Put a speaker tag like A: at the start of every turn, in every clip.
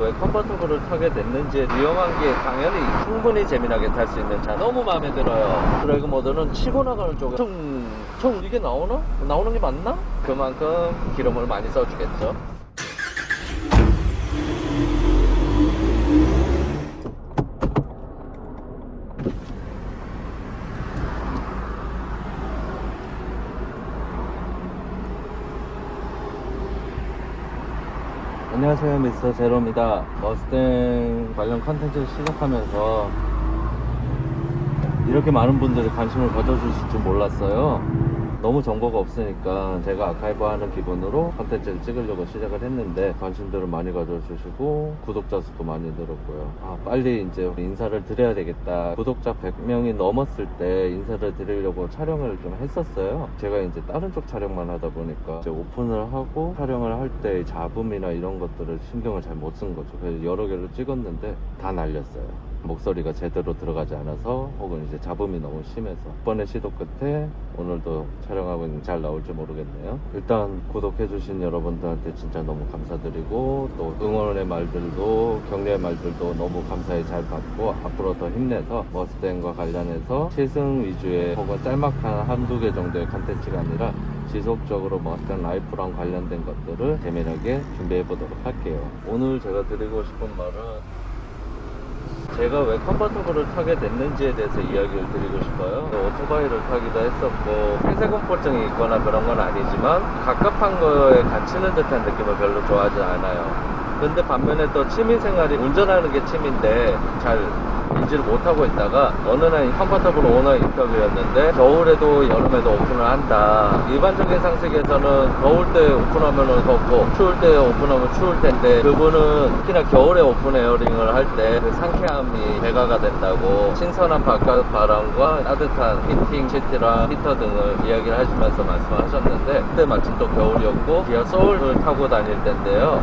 A: 왜 컨버터블을 타게 됐는지 위험한 게 당연히 충분히 재미나게 탈 수 있는 차 너무 마음에 들어요 드래그 모드는 치고 나가는 쪽에 총, 총 이게 나오나? 나오는 게 맞나? 그만큼 기름을 많이 써주겠죠 안녕하세요 미스터 제로입니다. 머스탱 관련 컨텐츠를 시작하면서 이렇게 많은 분들이 관심을 가져주실 줄 몰랐어요 너무 정보가 없으니까 제가 아카이브 하는 기분으로 컨텐츠를 찍으려고 시작을 했는데 관심들을 많이 가져주시고 구독자 수도 많이 늘었고요. 아 빨리 이제 인사를 드려야 되겠다. 구독자 100명이 넘었을 때 인사를 드리려고 촬영을 좀 했었어요. 제가 이제 다른 쪽 촬영만 하다 보니까 이제 오픈을 하고 촬영을 할 때 잡음이나 이런 것들을 신경을 잘 못 쓴 거죠. 그래서 여러 개를 찍었는데 다 날렸어요 목소리가 제대로 들어가지 않아서 혹은 이제 잡음이 너무 심해서. 이번에 시도 끝에 오늘도 촬영하고 있는 잘 나올지 모르겠네요. 일단 구독해주신 여러분들한테 진짜 너무 감사드리고 또 응원의 말들도 격려의 말들도 너무 감사히 잘 받고 앞으로 더 힘내서 머스탱과 관련해서 시승 위주의 혹은 짤막한 한두 개 정도의 컨텐츠가 아니라 지속적으로 머스탱 라이프랑 관련된 것들을 재미나게 준비해 보도록 할게요. 오늘 제가 드리고 싶은 말은 제가 왜 컨버터블을 타게 됐는지에 대해서 이야기를 드리고 싶어요. 오토바이를 타기도 했었고 폐쇄공포증이 있거나 그런 건 아니지만 갑갑한 거에 갇히는 듯한 느낌을 별로 좋아하지 않아요. 근데 반면에 또 취미생활이 운전하는 게 취미인데 잘 인지를 못하고 있다가 어느 날 컨버터블 오너 인터뷰였는데 겨울에도 여름에도 오픈을 한다. 일반적인 상식에서는 더울 때 오픈하면 덥고 추울 때 오픈하면 추울 텐데 그분은 특히나 겨울에 오픈 에어링을 할 때 그 상쾌함이 배가가 된다고 신선한 바깥 바람과 따뜻한 히팅 시트랑 히터 등을 이야기를 하시면서 말씀하셨는데 그때 마침 또 겨울이었고 기아 소울을 타고 다닐 때인데요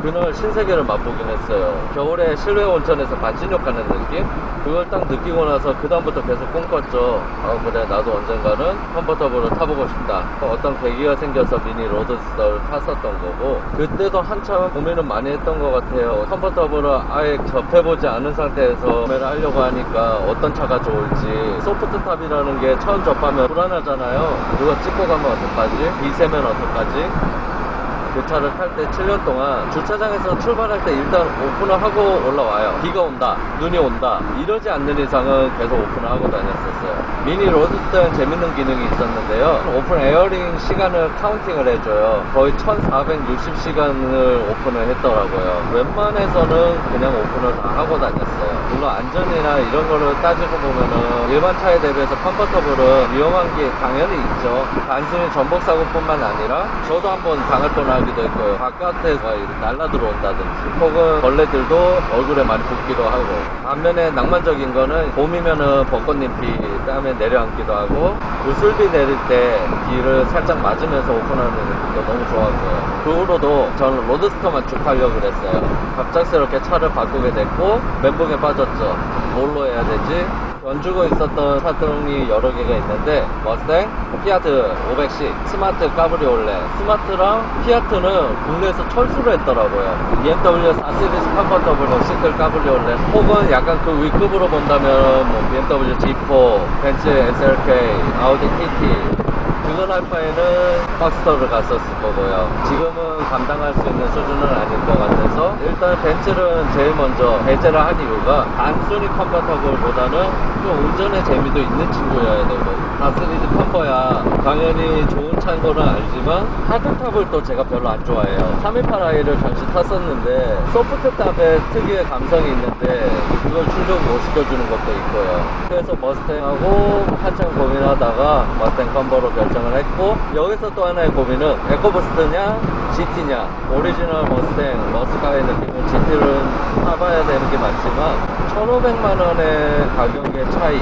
A: 그날 신세계를 맛보긴 했어요. 겨울에 실내 온천에서 반신욕 하는 느낌? 그걸 딱 느끼고 나서 그다음부터 계속 꿈꿨죠. 아, 그래, 나도 언젠가는 컴포터블을 타보고 싶다. 어떤 계기가 생겨서 미니 로드스터를 탔었던 거고, 그때도 한참 고민을 많이 했던 것 같아요. 컴포터블을 아예 접해보지 않은 상태에서 구매를 하려고 하니까 어떤 차가 좋을지. 소프트탑이라는 게 처음 접하면 불안하잖아요. 누가 찍고 가면 어떡하지? 비 세면 어떡하지? 그 차를 탈 때 7년 동안 주차장에서 출발할 때 일단 오픈을 하고 올라와요. 비가 온다, 눈이 온다. 이러지 않는 이상은 계속 오픈을 하고 다녔었어요. 미니 로드스터는 재밌는 기능이 있었는데요. 오픈 에어링 시간을 카운팅을 해줘요. 거의 1460시간을 오픈을 했더라고요. 웬만해서는 그냥 오픈을 다 하고 다녔어요. 물론 안전이나 이런 거를 따지고 보면은 일반 차에 대비해서 컴포터블은 위험한 게 당연히 있죠. 단순히 전복 사고뿐만 아니라 저도 한번 당할 뻔 하기도 했고요. 바깥에서 날라 들어온다든지 혹은 벌레들도 얼굴에 많이 붙기도 하고 반면에 낭만적인 거는 봄이면은 벚꽃잎이 땀에 내려앉기도 하고 구슬비 내릴 때 비를 살짝 맞으면서 오픈하는 느낌도 너무 좋았고요. 그 후로도 저는 로드스터만 쭉 하려고 그랬어요. 갑작스럽게 차를 바꾸게 됐고 멘붕에 빠졌죠. 뭘로 해야 되지? 연주고 있었던 차등이 여러 개가 있는데 머스탱, 피아트 500C, 스마트 까브리올레. 스마트랑 피아트는 국내에서 철수를 했더라고요. BMW 4시리즈 컨버터블 시클 까브리올레. 혹은 약간 그 위급으로 본다면 뭐 BMW G4, 벤츠 SLK, 아우디 TT 그걸 할 바에는 박스터를 갔었을 거고요. 지금은 감당할 수 있는 수준은 아닐 것 같아서 일단 벤츠는 제일 먼저 배제를 한 이유가 단순히 컨버터블보다는 좀 운전의 재미도 있는 친구여야 되고 다스리즈 컨버야 당연히 좋은 차인 거는 알지만 하드탑을 또 제가 별로 안 좋아해요. 328i를 잠시 탔었는데 소프트탑의 특유의 감성이 있는데 그걸 충족 못 시켜주는 것도 있고요. 그래서 머스탱하고 한참 고민하다가 머스탱 컨버로 결정 을 했고 여기서 또 하나의 고민은 에코부스트냐 GT냐 오리지널 머스탱 머스카의 느낌은 GT를 타봐야 되는 게 맞지만 1,500만 원의 가격의 차이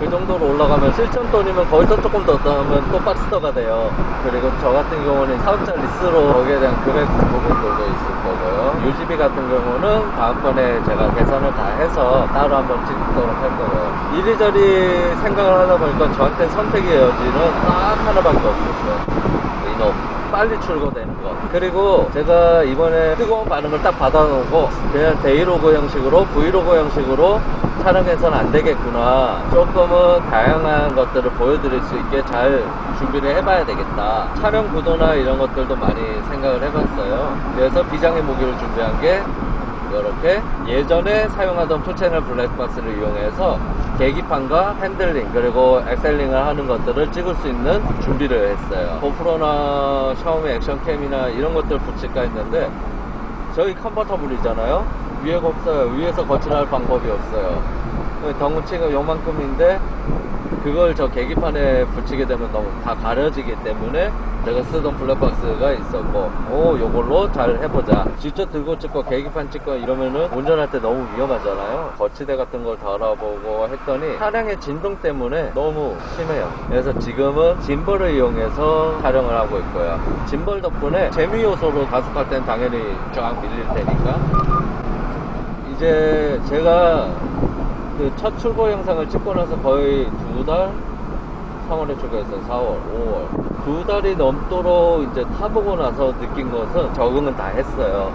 A: 그 정도로 올라가면 7천 돈이면 거기서 조금 더 넣으면 또 박스터가 돼요. 그리고 저 같은 경우는 사업자 리스로 거기에 대한 금액 부분들도 있을 거고요. UGB 같은 경우는 다음번에 제가 계산을 다 해서 따로 한번 찍도록 할 거고요. 이리저리 생각을 하다 보니까 저한테 선택의 여지는 딱 하나밖에 없었어요. 이놈. 빨리 출고되는 거. 그리고 제가 이번에 뜨거운 반응을 딱 받아놓고 그냥 데이로그 형식으로 브이로그 형식으로 촬영해서는 안 되겠구나. 조금은 다양한 것들을 보여드릴 수 있게 잘 준비를 해봐야 되겠다. 촬영 구도나 이런 것들도 많이 생각을 해봤어요. 그래서 비장의 무기를 준비한 게 이렇게 예전에 사용하던 투채널 블랙박스를 이용해서 계기판과 핸들링 그리고 엑셀링을 하는 것들을 찍을 수 있는 준비를 했어요. 고프로나 샤오미 액션캠이나 이런 것들 붙일까 했는데 저희 컨버터블이잖아요? 위에가 없어요. 위에서 거치할 방법이 없어요. 덩치가 요만큼인데 그걸 저 계기판에 붙이게 되면 너무 다 가려지기 때문에 제가 쓰던 블랙박스가 있었고 오 요걸로 잘 해보자. 직접 들고 찍고 계기판 찍고 이러면은 운전할 때 너무 위험하잖아요. 거치대 같은 걸 달아보고 했더니 차량의 진동 때문에 너무 심해요. 그래서 지금은 짐벌을 이용해서 촬영을 하고 있고요. 짐벌 덕분에 재미 요소로 가속할 땐 당연히 쫙 밀릴 테니까. 이제 제가 그 첫 출고 영상을 찍고 나서 거의 두 달? 3월에 출고했어요. 4월, 5월. 두 달이 넘도록 이제 타보고 나서 느낀 것은 적응은 다 했어요.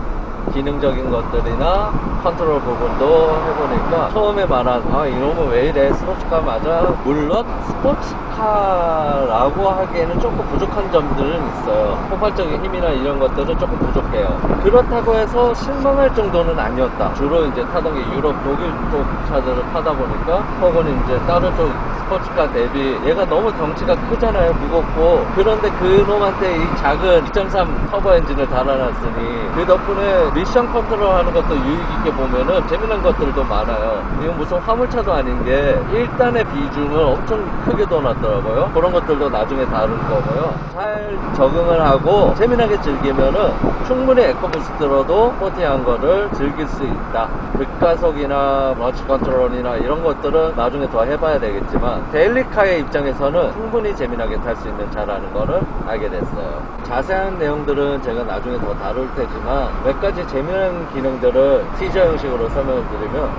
A: 기능적인 것들이나 컨트롤 부분도 해보니까 처음에 말한 아 이놈은 왜 이래 스포츠카 맞아 물론 스포츠 카라고 하기에는 조금 부족한 점들은 있어요. 폭발적인 힘이나 이런 것들은 조금 부족해요. 그렇다고 해서 실망할 정도는 아니었다. 주로 이제 타던 게 유럽 독일 쪽 차들을 타다 보니까 혹은 이제 다른 쪽 스포츠카 대비 얘가 너무 덩치가 크잖아요 무겁고. 그런데 그놈한테 이 작은 2.3 터보 엔진을 달아놨으니 그 덕분에 미션 컨트롤 하는 것도 유익 있게 보면은 재미난 것들도 많아요. 이건 무슨 화물차도 아닌 게 1단의 비중을 엄청 크게 둬놨더 라고요. 그런 것들도 나중에 다룰 거고요. 잘 적응을 하고 재미나게 즐기면은 충분히 에코부스트로도 포티한 거를 즐길 수 있다. 극가속이나 러치 컨트롤이나 이런 것들은 나중에 더 해봐야 되겠지만 데일리카의 입장에서는 충분히 재미나게 탈 수 있는 차라는 거를 알게 됐어요. 자세한 내용들은 제가 나중에 더 다룰 테지만 몇 가지 재미난 기능들을 티저 형식으로 설명을 드리면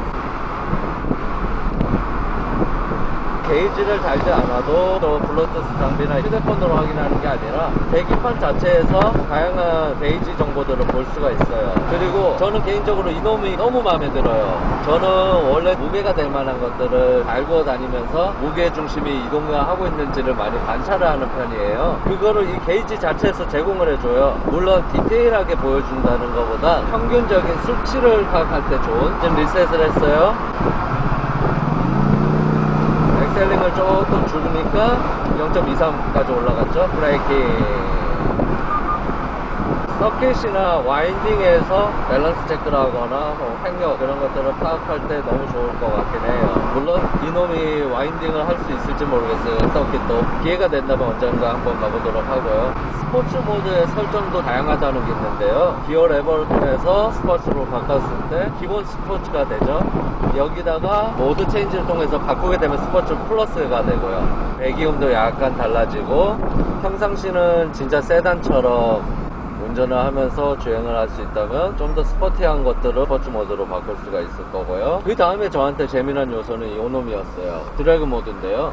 A: 게이지를 달지 않아도 또 블루투스 장비나 휴대폰으로 확인하는 게 아니라 계기판 자체에서 다양한 게이지 정보들을 볼 수가 있어요. 그리고 저는 개인적으로 이놈이 너무 마음에 들어요. 저는 원래 무게가 될 만한 것들을 달고 다니면서 무게 중심이 이동을 하고 있는지를 많이 관찰을 하는 편이에요. 그거를 이 게이지 자체에서 제공을 해줘요. 물론 디테일하게 보여준다는 것보다 평균적인 수치를 파악할 때 좋은 지금 리셋을 했어요. 조금 줄이니까 0.23까지 올라갔죠. 브레이킹. 서킷이나 와인딩에서 밸런스 체크를 하거나 뭐 횡력 그런 것들을 파악할 때 너무 좋을 것 같긴 해요. 물론 이놈이 와인딩을 할 수 있을지 모르겠어요. 서킷도. 기회가 된다면 언젠가 한번 가보도록 하고요. 스포츠 모드의 설정도 다양하다는 게 있는데요. 기어 레버를 통해서 스포츠로 바꿨을 때 기본 스포츠가 되죠. 여기다가 모드 체인지를 통해서 바꾸게 되면 스포츠 플러스가 되고요. 배기음도 약간 달라지고 평상시는 진짜 세단처럼 운전을 하면서 주행을 할 수 있다면 좀 더 스포티한 것들을 스포츠 모드로 바꿀 수가 있을 거고요. 그 다음에 저한테 재미난 요소는 이 놈이었어요. 드래그 모드인데요.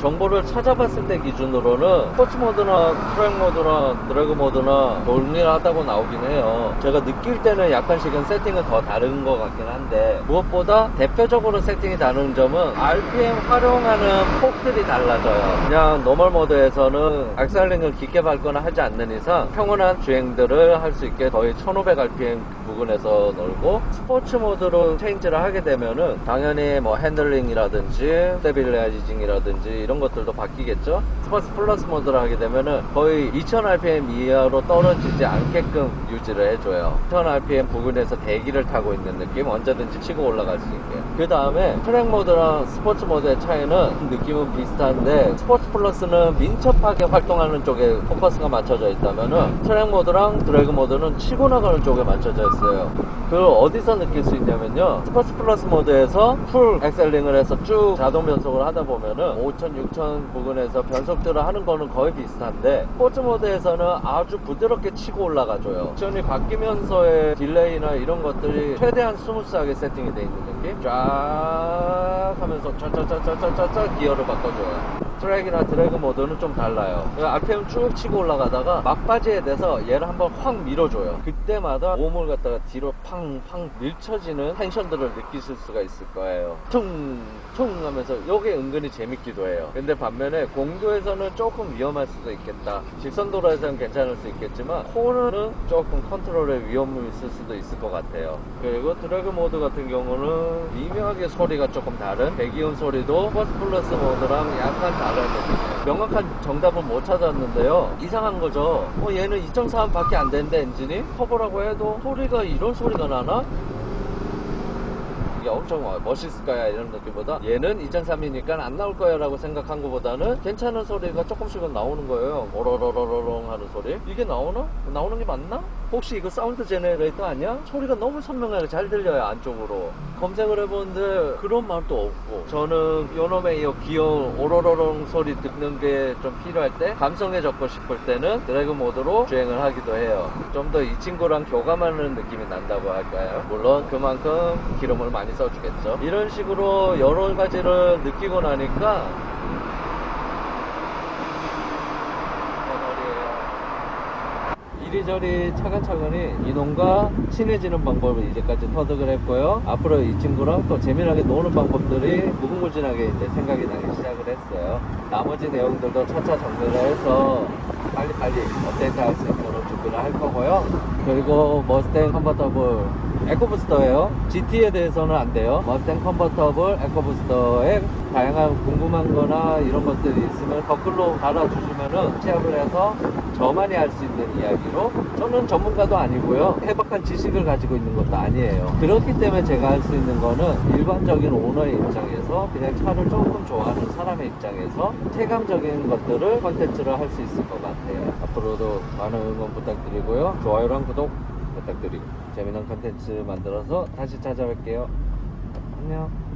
A: 정보를 찾아봤을 때 기준으로는 스포츠 모드나 트랙 모드나 드래그 모드나 동일하다고 나오긴 해요. 제가 느낄 때는 약간씩은 세팅은 더 다른 것 같긴 한데 무엇보다 대표적으로 세팅이 다른 점은 RPM 활용하는 폭들이 달라져요. 그냥 노멀 모드에서는 악셀링을 깊게 밟거나 하지 않는 이상 평온한 주행들을 할 수 있게 거의 1500 RPM 부근에서 놀고 스포츠 모드로 체인지를 하게 되면은 당연히 뭐 핸들링이라든지 스테빌라이징이라든지 이런 것들도 바뀌겠죠. 스포츠 플러스 모드를 하게 되면은 거의 2000rpm 이하로 떨어지지 않게끔 유지를 해줘요. 1000rpm 부근에서 대기를 타고 있는 느낌 언제든지 치고 올라갈 수 있게. 그 다음에 트랙 모드랑 스포츠 모드의 차이는 느낌은 비슷한데 스포츠 플러스는 민첩하게 활동하는 쪽에 포커스가 맞춰져 있다면은 트랙 모드랑 드래그 모드는 치고 나가는 쪽에 맞춰져 있어요. 그걸 어디서 느낄 수 있냐면요. 스포츠 플러스 모드에서 풀 엑셀링을 해서 쭉 자동 변속을 하다 보면은 5000, 6000 부근에서 변속 들을 하는 거는 거의 비슷한데 스포츠 모드에서는 아주 부드럽게 치고 올라가줘요. 옵션이 바뀌면서의 딜레이나 이런 것들이 최대한 스무스하게 세팅이 돼 있는 느낌? 쫙 하면서 쩌쩌쩌쩌쩌쩌 기어를 바꿔줘요. 트랙이나 드래그 모드는 좀 달라요. 그 RPM 쭉 치고 올라가다가 막바지에 대해서 얘를 한번 확 밀어줘요. 그때마다 몸을 갖다가 뒤로 팡팡 밀쳐지는 텐션들을 느끼실 수가 있을 거예요. 퉁, 퉁 하면서 요게 은근히 재밌기도 해요. 근데 반면에 공도에서는 조금 위험할 수도 있겠다. 직선도로에서는 괜찮을 수 있겠지만 코너는 조금 컨트롤에 위험이 있을 수도 있을 것 같아요. 그리고 드래그 모드 같은 경우는 미묘하게 소리가 조금 다른 배기음 소리도 버스 플러스 모드랑 약간 다른 느낌이에요. 명확한 정답은 못 찾았는데요. 이상한 거죠. 어, 얘는 2.3 밖에 안 되는데 엔진이 터보라고 해도 소리가 이런 소리가 나나? 이게 엄청 멋있을 거야 이런 느낌보다 얘는 2.3이니까 안 나올 거야 라고 생각한 것보다는 괜찮은 소리가 조금씩은 나오는 거예요 오로로로로롱 하는 소리 이게 나오나? 나오는 게 맞나? 혹시 이거 사운드 제네레이터 아니야? 소리가 너무 선명하게 잘 들려요 안쪽으로 검색을 해보는데 그런 말도 없고 저는 요놈의 이 귀여운 오로로롱 소리 듣는 게 좀 필요할 때 감성에 적고 싶을 때는 드래그 모드로 주행을 하기도 해요 좀 더 이 친구랑 교감하는 느낌이 난다고 할까요? 물론 그만큼 기름을 많이 써주겠죠 이런 식으로 여러 가지를 느끼고 나니까 이리저리 차근차근히 이놈과 친해지는 방법을 이제까지 터득을 했고요. 앞으로 이 친구랑 또 재미나게 노는 방법들이 무궁무진하게 이제 생각이 나기 시작을 했어요. 나머지 내용들도 차차 정리를 해서 빨리빨리 업데이트 할 수 있도록 준비를 할 거고요. 그리고 머스탱 컨버터블 에코부스터예요. GT에 대해서는 안 돼요. 머스탱 컨버터블 에코부스터에 다양한 궁금한 거나 이런 것들이 있으면 댓글로 달아주시면은 취합을 해서 저만이 할 수 있는 이야기로 저는 전문가도 아니고요. 해박한 지식을 가지고 있는 것도 아니에요. 그렇기 때문에 제가 할 수 있는 거는 일반적인 오너의 입장에서 그냥 차를 조금 좋아하는 사람의 입장에서 체감적인 것들을 컨텐츠를 할 수 있을 것 같아요. 앞으로도 많은 응원 부탁드리고요. 좋아요랑 구독 부탁드리고 재미난 컨텐츠 만들어서 다시 찾아뵐게요. 안녕.